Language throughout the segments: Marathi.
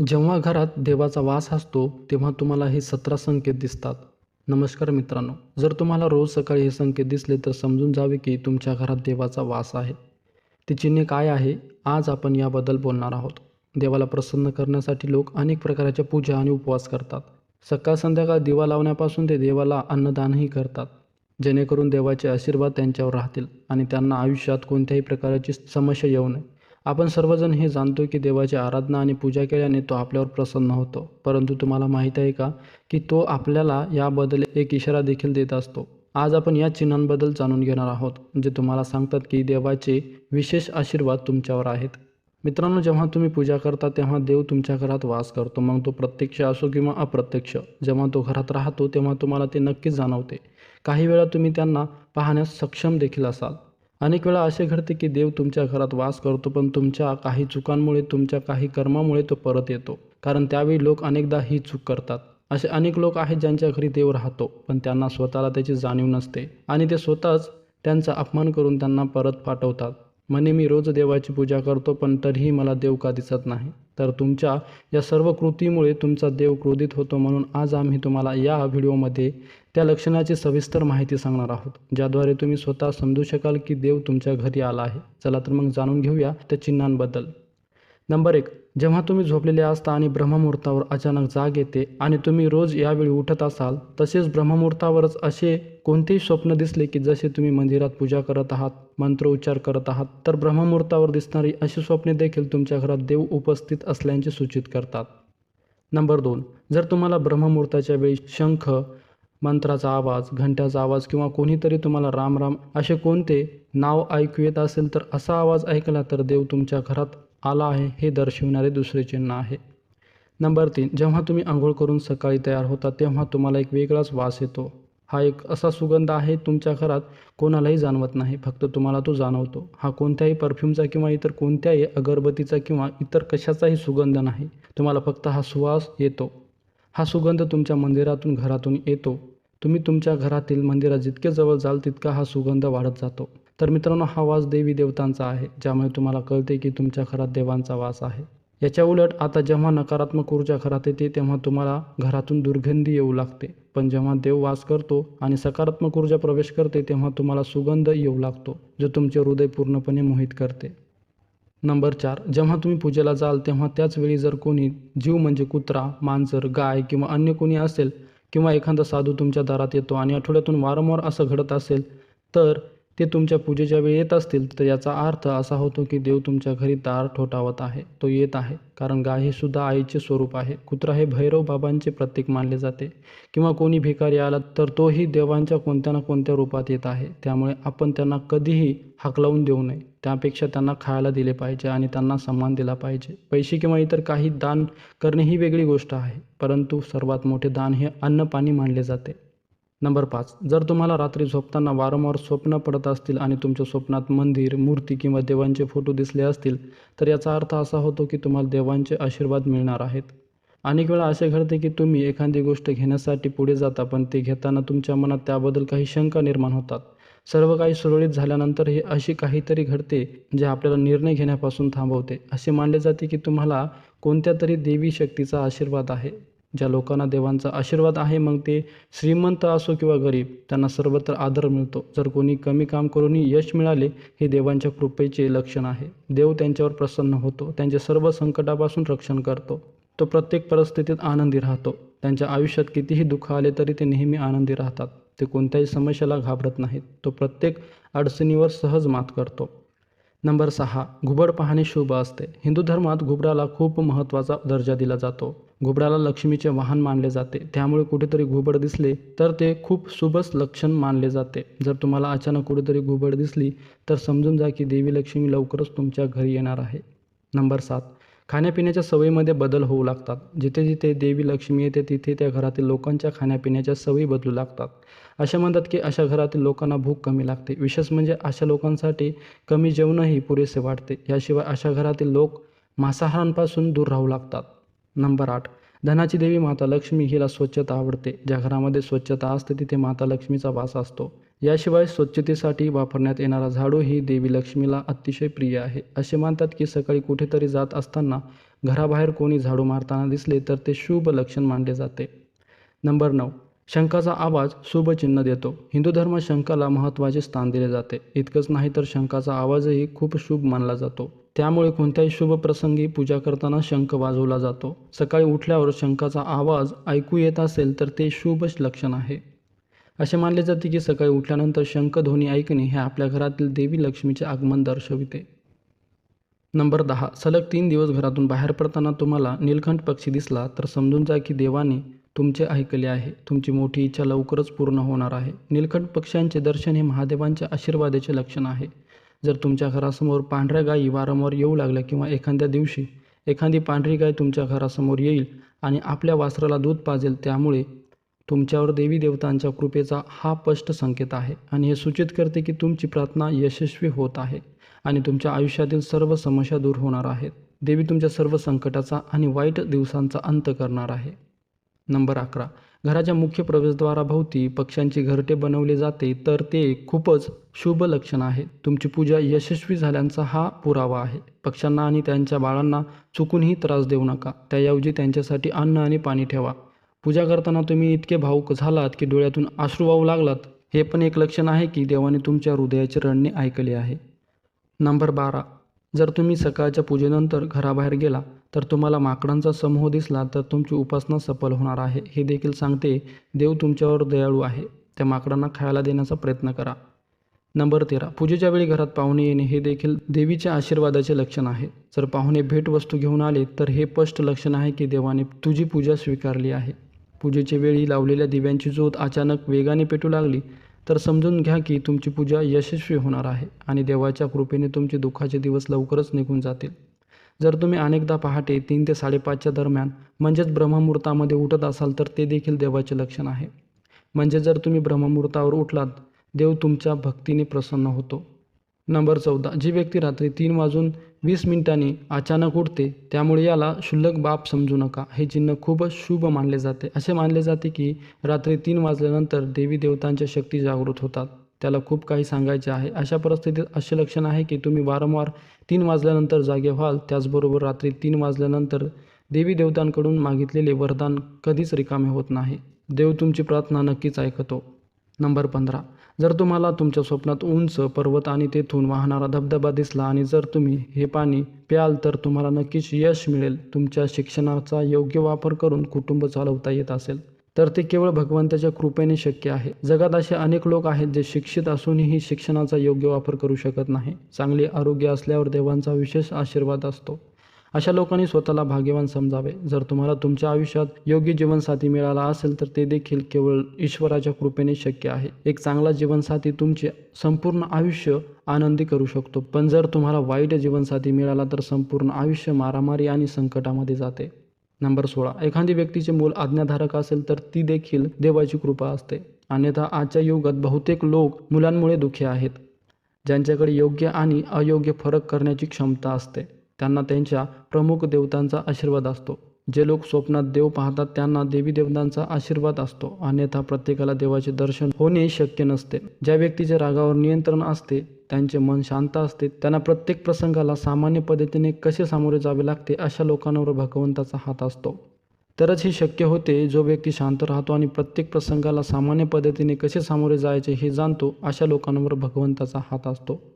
जेव्हा घरात देवाचा वास असतो तेव्हा तुम्हाला हे सतरा संकेत दिसतात. नमस्कार मित्रांनो जर तुम्हाला रोज सकाळी हे संकेत दिसले तर समजून जावे की तुमच्या घरात देवाचा वास आहे. ती चिन्हे काय आहे आज आपण याबद्दल बोलणार आहोत. देवाला प्रसन्न करण्यासाठी लोक अनेक प्रकारच्या पूजा आणि उपवास करतात. सकाळ संध्याकाळ दिवा लावण्यापासून ते देवाला अन्नदानही करतात. जेणेकरून देवाचे आशीर्वाद त्यांच्यावर राहतील आणि त्यांना आयुष्यात कोणत्याही प्रकारची समस्या येऊ नये. आपण सर्वजण हे जाणतो की देवाची आराधना आणि पूजा केल्याने तो आपल्यावर प्रसन्न होतो. परंतु तुम्हाला माहीत आहे का की तो आपल्याला याबद्दल एक इशारा देखील देत असतो. आज आपण या चिन्हांबद्दल जाणून घेणार आहोत जे तुम्हाला सांगतात की देवाचे विशेष आशीर्वाद तुमच्यावर आहेत. मित्रांनो जेव्हा तुम्ही पूजा करता तेव्हा देव तुमच्या घरात वास करतो. मग तो प्रत्यक्ष असो किंवा अप्रत्यक्ष जेव्हा तो घरात राहतो तेव्हा तुम्हाला ते नक्कीच जाणवते. काही वेळा तुम्ही त्यांना पाहण्यास सक्षम देखील असाल. अनेक वेळा असे घडते की देव तुमच्या घरात वास करतो पण तुमच्या काही चुकांमुळे तुमच्या काही कर्मामुळे तो परत येतो. कारण त्यावेळी लोक अनेकदा ही चूक करतात. असे अनेक लोक आहेत ज्यांच्या घरी देव राहतो पण त्यांना स्वतःला त्याची जाणीव नसते. आणि ते स्वतःच त्यांचा अपमान करून त्यांना परत पाठवतात. म्हणे मी रोज देवाची पूजा करतो पण तरीही मला देव का दिसत नाही? तर तुमच्या या सर्व कृतीमुळे तुमचा देव क्रोधित होतो म्हणून आज आम्ही तुम्हाला या व्हिडिओमध्ये त्या लक्षणाची सविस्तर माहिती सांगणार आहोत ज्याद्वारे तुम्ही स्वतः समजू शकाल की देव तुमच्या घरी आला आहे. चला तर मग जाणून घेऊया त्या चिन्हांबद्दल. नंबर एक जेव्हा तुम्ही झोपलेले असता आणि ब्रह्ममुहूर्तावर अचानक जाग येते आणि तुम्ही रोज यावेळी उठत असाल तसेच ब्रह्ममुहूर्तावरच असे कोणतेही स्वप्न दिसले की जसे तुम्ही मंदिरात पूजा करत आहात मंत्र उच्चार करत आहात तर ब्रह्ममुहूर्तावर दिसणारी अशी स्वप्ने देखील तुमच्या घरात देव उपस्थित असल्याचे सूचित करतात. नंबर दोन जर तुम्हाला ब्रह्ममुहूर्ताच्या वेळी शंख मंत्राचा आवाज घंट्याचा आवाज किंवा कोणीतरी तुम्हाला राम राम असे कोणते नाव ऐकू येत असेल तर असा आवाज ऐकला तर देव तुमच्या घरात आला आहे हे दर्शविणारे दुसरे चिन्ह आहे. नंबर तीन जेव्हा तुम्ही आंघोळ करून सकाळी तयार होता तेव्हा तुम्हाला एक वेगळाच वास येतो. हा एक असा सुगंध आहे तुमच्या घरात कोणालाही जाणवत नाही फक्त तुम्हाला तो जाणवतो. हा कोणत्याही परफ्यूमचा किंवा इतर कोणत्याही अगरबत्तीचा किंवा इतर कशाचाही सुगंध नाही. तुम्हाला फक्त हा सुवास येतो. हा सुगंध तुमच्या मंदिरातून घरातून येतो. तुम्ही तुमच्या घरातील मंदिरात जितके जवळ जाल तितका हा सुगंध वाढत जातो. तर मित्रांनो हा वास देवी देवतांचा आहे ज्यामुळे तुम्हाला कळते की तुमच्या घरात देवांचा वास आहे. याच्या उलट आता जेव्हा नकारात्मक ऊर्जा घरात येते तेव्हा तुम्हाला घरातून दुर्गंधी येऊ लागते. पण जेव्हा देव वास करतो आणि सकारात्मक ऊर्जा प्रवेश करते तेव्हा तुम्हाला सुगंध येऊ लागतो जो तुमचे हृदय पूर्णपणे मोहित करते. नंबर चार जेव्हा तुम्ही पूजेला जाल तेव्हा त्याच वेळी जर कोणी जीव म्हणजे कुत्रा मांजर गाय किंवा अन्य कोणी असेल किंवा एखादा साधू तुमच्या दारात येतो आणि आठवड्यातून वारंवार असं घडत असेल तर ते तुमच्या पूजेच्या वेळी येत असतील तर याचा अर्थ असा होतो की देव तुमच्या घरी दार ठोठावत आहे तो येत आहे कारण गाय हे सुद्धा आईचे स्वरूप आहे. कुत्रा हे भैरव बाबांचे प्रतीक मानले जाते. किंवा कोणी भिकारी आला तर तोही देवांच्या कोणत्या ना कोणत्या रूपात येत आहे. त्यामुळे आपण त्यांना कधीही हाकलावून देऊ नये. त्यापेक्षा त्यांना खायला दिले पाहिजे आणि त्यांना सन्मान दिला पाहिजे. पैसे किंवा इतर काही दान करणे ही वेगळी गोष्ट आहे परंतु सर्वात मोठे दान हे अन्न पाणी मानले जाते. नंबर पाच. जर तुम्हाला रात्री झोपताना वारंवार स्वप्न पडत असतील आणि तुमच्या स्वप्नात मंदिर मूर्ती किंवा देवांचे फोटो दिसले असतील तर याचा अर्थ असा होतो की तुम्हाला देवांचे आशीर्वाद मिळणार आहेत. अनेक वेळा असे घडते की तुम्ही एखादी गोष्ट घेण्यासाठी पुढे जाता पण ते घेताना तुमच्या मनात त्याबद्दल काही शंका निर्माण होतात. सर्व काही सुरळीत झाल्यानंतरही अशी काहीतरी घडते जे आपल्याला निर्णय घेण्यापासून थांबवते. असे मानले जाते की तुम्हाला कोणत्या तरी देवी शक्तीचा आशीर्वाद आहे. ज्या लोकांना देवांचा आशीर्वाद आहे मग ते श्रीमंत असो किंवा गरीब त्यांना सर्वत्र आदर मिळतो. जर कोणी कमी काम करूनही यश मिळाले हे देवांच्या कृपेचे लक्षण आहे. देव त्यांच्यावर प्रसन्न होतो त्यांच्या सर्व संकटापासून रक्षण करतो. तो प्रत्येक परिस्थितीत आनंदी राहतो. त्यांच्या आयुष्यात कितीही दुःख आले तरी ते नेहमी आनंदी राहतात. ते कोणत्याही समस्येला घाबरत नाहीत. तो प्रत्येक अडचणीवर सहज मात करतो. नंबर सहा घुबड पाहणे शुभ असते. हिंदू धर्मात घुबडाला खूप महत्त्वाचा दर्जा दिला जातो. घुबडाला लक्ष्मीचे वाहन मानले जाते. त्यामुळे कुठेतरी घुबड दिसले तर ते खूप शुभच लक्षण मानले जाते. जर तुम्हाला अचानक कुठेतरी घुबड दिसली तर समजून जा की देवी लक्ष्मी लवकरच तुमच्या घरी येणार आहे. नंबर सात. खाण्यापिण्याच्या सवयीमध्ये बदल होऊ लागतात. जिथे जिथे देवी लक्ष्मी येते तिथे त्या घरातील लोकांच्या खाण्यापिण्याच्या सवयी बदलू लागतात. असे म्हणतात की अशा घरातील लोकांना भूक कमी लागते. विशेष म्हणजे अशा लोकांसाठी कमी जेवणही पुरेसे वाटते. याशिवाय अशा घरातील लोक मांसाहारांपासून दूर राहू लागतात. नंबर आठ. धनाची देवी माता लक्ष्मी हिला स्वच्छता आवडते. ज्या घरामध्ये स्वच्छता असते तिथे माता लक्ष्मीचा वास असतो. याशिवाय स्वच्छतेसाठी वापरण्यात येणारा झाडू ही देवी लक्ष्मीला अतिशय प्रिय आहे. असे मानतात की सकाळी कुठेतरी जात असताना घराबाहेर कोणी झाडू मारताना दिसले तर ते शुभ लक्षण मानले जाते. नंबर नऊ. शंकाचा आवाज शुभचिन्ह देतो. हिंदू धर्म शंकाला महत्त्वाचे स्थान दिले जाते. इतकंच नाही तर शंकाचा आवाजही खूप शुभ मानला जातो. त्यामुळे कोणत्याही शुभ प्रसंगी पूजा करताना शंख वाजवला जातो. सकाळी उठल्यावर शंखाचा आवाज ऐकू येत असेल तर ते शुभ लक्षण आहे. असे मानले जाते की सकाळी उठल्यानंतर शंखध्वनी ऐकणे हे आपल्या घरातील देवी लक्ष्मीचे आगमन दर्शविते. नंबर दहा. सलग तीन दिवस घरातून बाहेर पडताना तुम्हाला नीलकंठ पक्षी दिसला तर समजून जा की देवाने तुमचे ऐकले आहे. तुमची मोठी इच्छा लवकरच पूर्ण होणार आहे. नीलकंठ पक्ष्यांचे दर्शन हे महादेवांच्या आशीर्वादाचे लक्षण आहे. जर तुमच्या घरासमोर पांढऱ्या गायी वारंवार येऊ लागल्या किंवा एखाद्या दिवशी एखादी पांढरी गाय तुमच्या घरासमोर येईल आणि आपल्या वासराला दूध पाजेल त्यामुळे तुमच्यावर देवी देवतांच्या कृपेचा हा स्पष्ट संकेत आहे आणि हे सूचित करते की तुमची प्रार्थना यशस्वी होत आहे आणि तुमच्या आयुष्यातील सर्व समस्या दूर होणार आहेत. देवी तुमच्या सर्व संकटाचा आणि वाईट दिवसांचा अंत करणार आहे. नंबर अकरा. घराच्या मुख्य प्रवेशद्वाराभोवती पक्ष्यांचे घरटे बनवले जाते तर ते खूपच शुभ लक्षण आहे. तुमची पूजा यशस्वी झाल्याचा हा पुरावा आहे. पक्ष्यांना आणि त्यांच्या बाळांना चुकूनही त्रास देऊ नका. त्याऐवजी त्यांच्यासाठी अन्न आणि पाणी ठेवा. पूजा करताना तुम्ही इतके भावूक झालात की डोळ्यातून आश्रू वाहू लागलात. हे पण एक लक्षण आहे की देवाने तुमच्या हृदयाची रडणे ऐकले आहे. नंबर बारा. जर तुम्ही सकाळच्या पूजेनंतर घराबाहेर गेला तर तुम्हाला माकडांचा समूह दिसला तर तुमची उपासना सफल होणार आहे. हे देखील सांगते देव तुमच्यावर दयाळू आहे. त्या माकडांना खायला देण्याचा प्रयत्न करा. नंबर तेरा. पूजेच्या वेळी घरात पाहुणे येणे हे देखील देवीच्या आशीर्वादाचे लक्षण आहे. जर पाहुणे भेटवस्तू घेऊन आले तर हे स्पष्ट लक्षण आहे की देवाने तुझी पूजा स्वीकारली आहे. पूजेच्या वेळी लावलेल्या दिव्यांची ज्योत अचानक वेगाने पेटू लागली तर समजून घ्या की तुमची पूजा यशस्वी होणार आहे आणि देवाच्या कृपेने तुमचे दुःखाचे दिवस लवकरच निघून जातील. जर तुम्ही अनेकदा पहाटे तीन ते साडेपाचच्या दरम्यान म्हणजेच ब्रह्ममुहूर्तामध्ये उठत असाल तर ते देखील देवाचे लक्षण आहे. म्हणजे जर तुम्ही ब्रह्ममुहूर्तावर उठलात देव तुमच्या भक्तीने प्रसन्न होतो. नंबर चौदा. जी व्यक्ती रात्री तीन वाजून वीस मिनिटांनी अचानक उठते त्यामुळे याला क्षुल्लक बाब समजू नका. हे चिन्ह खूपच शुभ मानले जाते. असे मानले जाते की रात्री तीन वाजल्यानंतर देवी देवतांच्या शक्ती जागृत होतात. त्याला खूप काही सांगायचे आहे. अशा परिस्थितीत असे लक्षण आहे की तुम्ही वारंवार तीन वाजल्यानंतर जागे व्हाल त्याचबरोबर रात्री तीन वाजल्यानंतर देवी देवतांकडून मागितलेले वरदान कधीच रिकामे होत नाही. देव तुमची प्रार्थना नक्कीच ऐकतो. नंबर पंधरा. जर तुम्हाला तुमच्या स्वप्नात उंच पर्वत आणि तेथून वाहणारा धबधबा दिसला आणि जर तुम्ही हे पाणी प्याल तर तुम्हाला नक्कीच यश मिळेल. तुमच्या शिक्षणाचा योग्य वापर करून कुटुंब चालवता येत असेल. तर ते केवळ भगवंताच्या कृपेने शक्य आहे. जगात असे अनेक लोक आहेत जे शिक्षित असूनही शिक्षणाचा योग्य वापर करू शकत नाही. चांगले आरोग्य असल्यावर देवांचा विशेष आशीर्वाद असतो. अशा लोकांनी स्वतःला भाग्यवान समजावे. जर तुम्हाला तुमच्या आयुष्यात योग्य जीवनसाथी मिळाला असेल तर ते देखील केवळ ईश्वराच्या कृपेने शक्य आहे. एक चांगला जीवनसाथी तुमचे संपूर्ण आयुष्य आनंदी करू शकतो. पण जर तुम्हाला वाईट जीवनसाथी मिळाला तर संपूर्ण आयुष्य मारामारी आणि संकटामध्ये जाते. नंबर सोळा. एखादी व्यक्तीचे मूल आज्ञाधारक असेल तर ती देखील देवाची कृपा असते. अन्यथा आजच्या युगात बहुतेक लोक मुलांमुळे दुःखी आहेत ज्यांच्याकडे योग्य आणि अयोग्य फरक करण्याची क्षमता असते. त्यांना त्यांच्या प्रमुख देवतांचा आशीर्वाद असतो. जे लोक स्वप्नात देव पाहतात त्यांना देवी देवतांचा आशीर्वाद असतो अन्यथा प्रत्येकाला देवाचे दर्शन होणे शक्य नसते. ज्या व्यक्तीच्या रागावर नियंत्रण असते त्यांचे मन शांत असते त्यांना प्रत्येक प्रसंगाला सामान्य पद्धतीने कसे सामोरे जावे लागते अशा लोकांवर भगवंताचा हात असतो. तरच हे शक्य होते जो व्यक्ती शांत राहतो आणि प्रत्येक प्रसंगाला सामान्य पद्धतीने कसे सामोरे जायचे हे जाणतो अशा लोकांवर भगवंताचा हात असतो.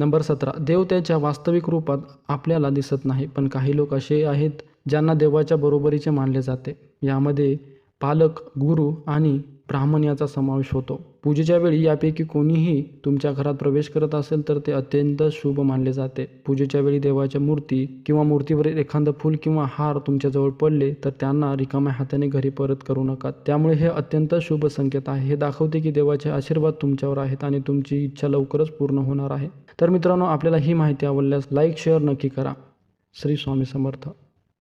नंबर सतरा देव त्याच्या वास्तविक रूपात आपल्याला दिसत नाही पण काही लोक असे आहेत ज्यांना देवाच्या बरोबरीचे मानले जाते. यामध्ये पालक गुरु आणि ब्राह्मण याचा समावेश होतो. पूजेच्या वेळी यापैकी कोणीही तुमच्या घरात प्रवेश करत असेल तर ते अत्यंत शुभ मानले जाते. पूजेच्या वेळी देवाच्या मूर्ती किंवा मूर्तीवरील एखादं फूल किंवा हार तुमच्याजवळ पडले तर त्यांना रिकाम्या हाताने घरी परत करू नका. त्यामुळे हे अत्यंत शुभ संकेत आहे. हे दाखवते की देवाचे आशीर्वाद तुमच्यावर आहेत आणि तुमची इच्छा लवकरच पूर्ण होणार आहे. तर मित्रांनो आपल्याला ही माहिती आवडल्यास लाईक शेअर नक्की करा. श्री स्वामी समर्थ.